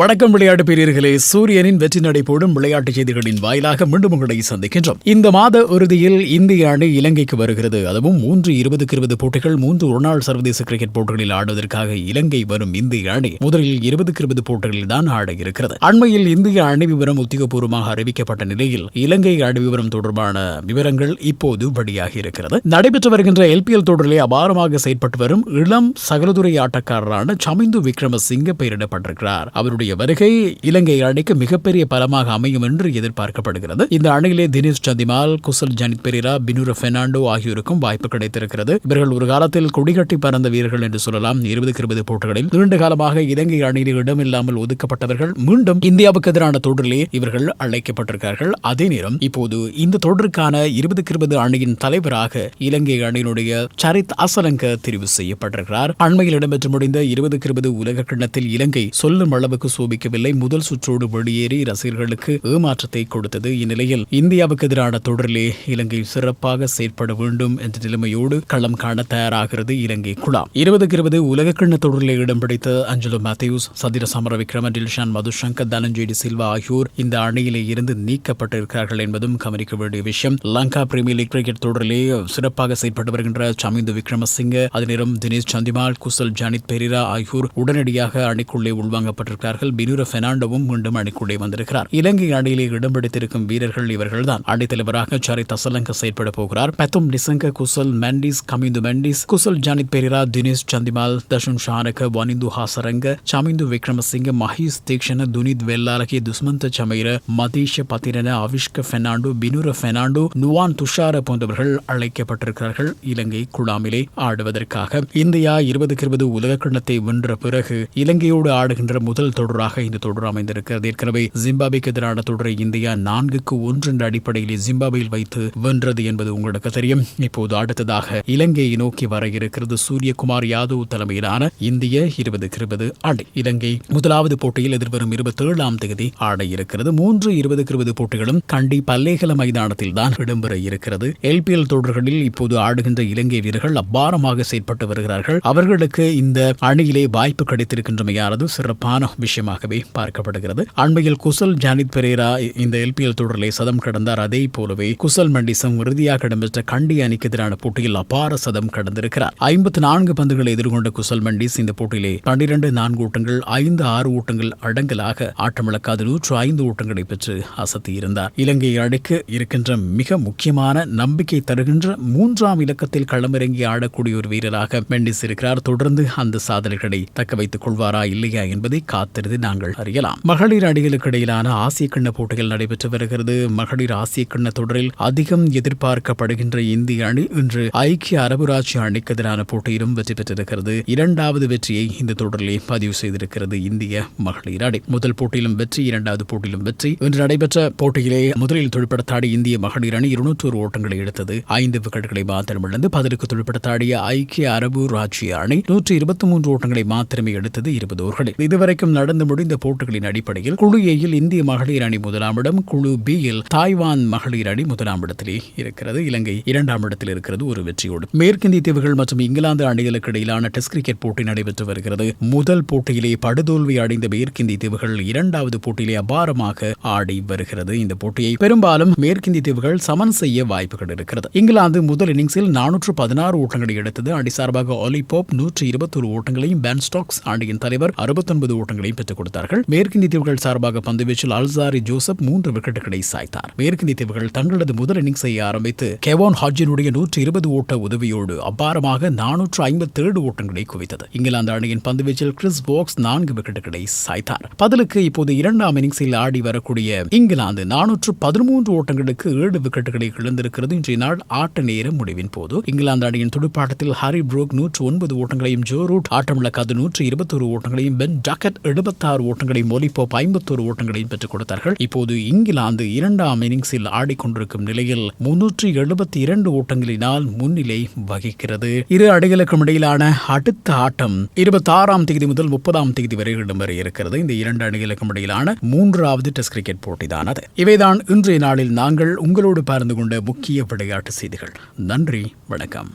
வணக்கம் விளையாட்டு பிரியர்களே சூரியனின் வெற்றி நடை போடும் செய்திகளின் வாயிலாக மீண்டும் உங்களை சந்திக்கின்றோம். இந்த மாத இறுதியில் இந்திய அணி இலங்கைக்கு வருகிறது. அதுவும் மூன்று இருபதுக்கு இருபது போட்டிகள் மூன்று ஒருநாள் சர்வதேச கிரிக்கெட் போட்டிகளில் ஆடுவதற்காக இலங்கை வரும் இந்திய அணி முதலில் இருபதுக்கு இருபது போட்டிகளில் தான் ஆட இருக்கிறது. அண்மையில் இந்திய அணி விவரம் உத்தியோகபூர்வமாக அறிவிக்கப்பட்ட நிலையில் இலங்கை அணி விவரம் தொடர்பான விவரங்கள் இப்போது வெளியாகி இருக்கிறது. நடைபெற்று வருகின்ற எல்பிஎல் தொடரிலே அபாரமாக செயற்பட்டு வரும் இளம் சகலதுறை ஆட்டக்காரரான சமிந்து விக்ரமசிங்க பெயரிடப்பட்டிருக்கிறார். அவருடைய அவருடைய வருகை இலங்கை அணிக்கு மிகப்பெரிய பலமாக அமையும் என்று எதிர்பார்க்கப்படுகிறது. இந்த அணியிலே தினேஷ் சந்திமால் குசல் ஜனித் பெரிரா பினுர பெர்னாண்டோ ஆகியோருக்கும் வாய்ப்பு கிடைத்திருக்கிறது. இவர்கள் ஒரு காலத்தில் குடிகட்டி பறந்த வீரர்கள் என்று சொல்லலாம். இருபதுக்கு இருபது போட்டிகளில் நீண்ட காலமாக இலங்கை அணியில் இடமில்லாமல் ஒதுக்கப்பட்டவர்கள் மீண்டும் இந்தியாவுக்கு எதிரான தொடரிலே இவர்கள் அழைக்கப்பட்டிருக்கிறார்கள். அதே நேரம் இப்போது இந்த தொடருக்கான இருபதுக்கு இருபது அணியின் தலைவராக இலங்கை அணியினுடைய சரித் அசலங்க தெரிவு செய்யப்பட்டிருக்கிறார். அண்மையில் இடம்பெற்று முடிந்த இருபதுக்கு இருபது உலக கிண்ணத்தில் இலங்கை சொல்லும் அளவுக்கு சோபிக்கவில்லை. முதல் சுற்றோடு வெளியேறி ரசிகர்களுக்கு ஏமாற்றத்தை கொடுத்தது இந்நிலையில் இந்தியாவுக்கு எதிரான தொடரிலே இலங்கை சிறப்பாக செயற்பட வேண்டும் என்ற நிலைமையோடு களம் காண தயாராகிறது இலங்கை குழாம். இருபதுக்கு இருபது உலக கிண்ண தொடரிலே இடம் பிடித்த அஞ்சலோ மேத்யூஸ் சதிர சமர விக்ரம டில்ஷான் மதுசங்கர் தனஞ்சேடி சில்வா ஆகியோர் இந்த அணியிலே இருந்து நீக்கப்பட்டிருக்கிறார்கள் என்பதும் கவனிக்க வேண்டிய விஷயம். லங்கா பிரீமியர் லீக் கிரிக்கெட் தொடரிலே சிறப்பாக செயற்பட்டு வருகின்ற சமிந்து விக்ரமசிங்க அதே நேரம் தினேஷ் சந்திமால் குசல் ஜானித் பெரிரா ஆகியோர் உடனடியாக அணிக்குள்ளே உள்வாங்கப்பட்டிருக்கிறார்கள். வீரர்கள் பினுர பெர்னாண்டோவும் மீண்டும் அணிக்குள்ளே வந்திருக்கிறார். இலங்கை அணியிலே இடம் பிடித்திருக்கும் வீரர்கள் இவர்கள்தான். அணித்தலைவராக சரி தசலங்க செயற்பட போகிறார். பெத்தும் நிசங்க குசல் மெண்டிஸ் கமிந்து மெண்டிஸ் குசல் ஜானித் பெரிரா தினேஷ் சந்திமால் தஷன் ஷானக வனிந்து ஹாசரங்க சமிந்து விக்ரமசிங்க மஹீஸ் தீக்ஷண துனித் வெல்லாலகி துஸ்மந்த சமைர மதீஷ பத்திரன அவிஷ்க பெர்னாண்டோ பினுர பெர்னாண்டோ நுவான் துஷார போன்றவர்கள் அழைக்கப்பட்டிருக்கிறார்கள் இலங்கை குழாமிலே ஆடுவதற்காக. இந்தியா இருபதுக்கு இருபது உலக கிண்ணத்தை வென்ற பிறகு இலங்கையோடு ஆடுகின்ற முதல் தொடராக இந்த தொடர் அமைந்திருக்கிறது. ஏற்கனவே ஜிம்பாபேக்கு எதிரான தொடரை இந்தியா நான்குக்கு ஒன்று என்ற அடிப்படையில் ஜிம்பாபேயில் வைத்து வென்றது என்பது உங்களுக்கு தெரியும். இப்போது அடுத்ததாக இலங்கையை நோக்கி வர இருக்கிறது சூரியகுமார் யாதவ் தலைமையிலான இந்திய இருபதுக்கு இருபது அணி இலங்கை முதலாவது போட்டியில் எதிர்வரும் இருபத்தி ஏழாம் தேதி ஆட இருக்கிறது. மூன்று இருபதுக்கு இருபது போட்டிகளும் கண்டி பல்லேகல மைதானத்தில் தான் இடம்பெற இருக்கிறது. எல்பிஎல் தொடர்களில் இப்போது ஆடுகின்ற இலங்கை வீரர்கள் அபாரமாக செயல்பட்டு வருகிறார்கள். அவர்களுக்கு இந்த அணியிலே வாய்ப்பு கிடைத்திருக்கின்றமையானது சிறப்பான விஷயம். விஷயமாகவே பார்க்கப்படுகிறது. அண்மையில் குசல் ஜானித் பெரேரா இந்த எல்பிஎல் தொடரிலே சதம் கடந்தார். அதே போலவே குசல் மண்டிசம் இறுதியாக இடம்பெற்ற கண்டி அணிக்கு எதிரான போட்டியில் அபார சதம் கடந்திருக்கிறார். ஐம்பத்தி நான்கு பந்துகளை எதிர்கொண்ட குசல் மண்டிஸ் இந்த போட்டியிலே பன்னிரண்டு நான்கு ஓட்டங்கள் ஐந்து ஆறு ஓட்டங்கள் அடங்கலாக ஆட்டமிழக்காத. நூற்று ஐந்து ஓட்டங்களை பெற்று அசத்தியிருந்தார். இலங்கை அணிக்கு இருக்கின்ற மிக முக்கியமான நம்பிக்கை தருகின்ற மூன்றாம் இலக்கத்தில் களமிறங்கி ஆடக்கூடிய ஒரு வீரராக மெண்டிஸ் இருக்கிறார். தொடர்ந்து அந்த சாதனைகளை தக்க வைத்துக் கொள்வாரா இல்லையா என்பதை காத்து காத்திருந்து நாங்கள் அறியலாம். மகளிர் அணிகளுக்கு இடையிலான ஆசிய கிண்ண போட்டிகள் நடைபெற்று வருகிறது. மகளிர் ஆசிய கிண்ண தொடரில் அதிகம் எதிர்பார்க்கப்படுகின்ற இந்திய அணி இன்று ஐக்கிய அரபு ராஜ்ய அணிக்கு எதிரான போட்டியிலும் வெற்றி பெற்றிருக்கிறது. இரண்டாவது வெற்றியை இந்த தொடரிலே பதிவு செய்திருக்கிறது இந்திய மகளிர் அணி. முதல் போட்டியிலும் வெற்றி இரண்டாவது போட்டியிலும் வெற்றி. இன்று நடைபெற்ற போட்டியிலே முதலில் தொழிற்படுத்தாடி இந்திய மகளிர் அணி இருநூற்றோரு ஓட்டங்களை எடுத்தது. ஐந்து விக்கெட்டுகளை மாத்திரம் இழந்து பதிலுக்கு தொழிற்படுத்தாடிய ஐக்கிய அரபு ராஜ்ய அணி நூற்றி இருபத்தி மூன்று ஓட்டங்களை மாத்திரமே எடுத்தது இருபது ஓவர்களில் இதுவரைக்கும் நடந்து முடிந்த போட்டிகளின் அடிப்படையில் குழு ஏயில் இந்திய மகளிர் அணி முதலாம் இடம் குழு பி யில் தாய்வான் மகளிர் அணி முதலாம் இடத்திலே இருக்கிறது. இலங்கை இரண்டாம் இடத்தில் இருக்கிறது ஒரு வெற்றியோடு. மேற்கிந்திய தீவுகள் மற்றும் இங்கிலாந்து அணிகளுக்கு இடையிலான டெஸ்ட் கிரிக்கெட் போட்டி நடைபெற்று வருகிறது. முதல் போட்டியிலே படுதோல்வி அடைந்த மேற்கிந்திய தீவுகள் இரண்டாவது போட்டியிலே அபாரமாக ஆடி வருகிறது. இந்த போட்டியை பெரும்பாலும் மேற்கிந்திய தீவுகள் சமன் செய்ய வாய்ப்புகள் இருக்கிறது. இங்கிலாந்து முதல் இன்னிங்ஸில் நானூற்று பதினாறு ஓட்டங்களை எடுத்தது. அணி சார்பாக ஒலிபோப் நூற்றி இருபத்தொரு ஓட்டங்களையும் பேன் ஸ்டாக்ஸ் அணியின் தலைவர் அறுபத்தொன்பது ஓட்டங்களையும் பெற்றுக் கொடுத்தார்கள். மேற்கிந்திய தீவுகள் சார்பாக பந்துவீச்சில் அல்சாரி ஜோசப் மூன்று விக்கெட்டுகளை சாய்த்தார். மேற்கிந்திய தீவுகள் தங்களது முதல் இன்னிங்ஸை ஆரம்பித்து கெவான் ஹாஜினுடைய நூற்றி இருபது ஓட்ட உதவியோடு அபாரமாக நானூற்று ஐம்பத்தி ஏழு ஓட்டங்களை குவித்தது. இங்கிலாந்து அணியின் பந்துவீச்சில் கிறிஸ் போக்ஸ் நான்கு விக்கெட்டுகளை சாய்த்தார். பதிலுக்கு இப்போது இரண்டாம் இன்னிங்ஸில் ஆடி வரக்கூடிய இங்கிலாந்து நானூற்று பதிமூன்று ஓட்டங்களுக்கு ஏழு விக்கெட்டுகளை இழந்திருக்கிறது. இன்றைய நாள் ஆட்ட நேர முடிவின் போது இங்கிலாந்து அணியின் துடுப்பாட்டத்தில் ஹாரி புரோக் நூற்று ஒன்பது ஓட்டங்களையும் ஜோ ரூட் ஆட்டமிழக்காது நூற்று இருபத்தொரு ஓட்டங்களையும் பென் ஜாக்கெட் ஐம்பத்தாறு ஓட்டங்களையும் ஒலிபோப் ஐம்பத்தோரு ஓட்டங்களையும் பெற்றுக் கொடுத்தார்கள். இப்போது இங்கிலாந்து இரண்டாம் இன்னிங்ஸில் ஆடிக்கொண்டிருக்கும் நிலையில் முன்னூற்றி எழுபத்தி இரண்டு ஓட்டங்களினால் முன்னிலை வகிக்கிறது. இரு அணிகளுக்கும் இடையிலான அடுத்த ஆட்டம் இருபத்தி ஆறாம் தேதி முதல் முப்பதாம் தேதி வரை இடம்பெற இருக்கிறது. இந்த இரண்டு அணிகளுக்கும் இடையிலான மூன்றாவது டெஸ்ட் கிரிக்கெட் போட்டிதான் அது இவைதான் இன்றைய நாளில் நாங்கள் உங்களோடு பகிர்ந்து கொண்ட முக்கிய விளையாட்டு செய்திகள். நன்றி வணக்கம்.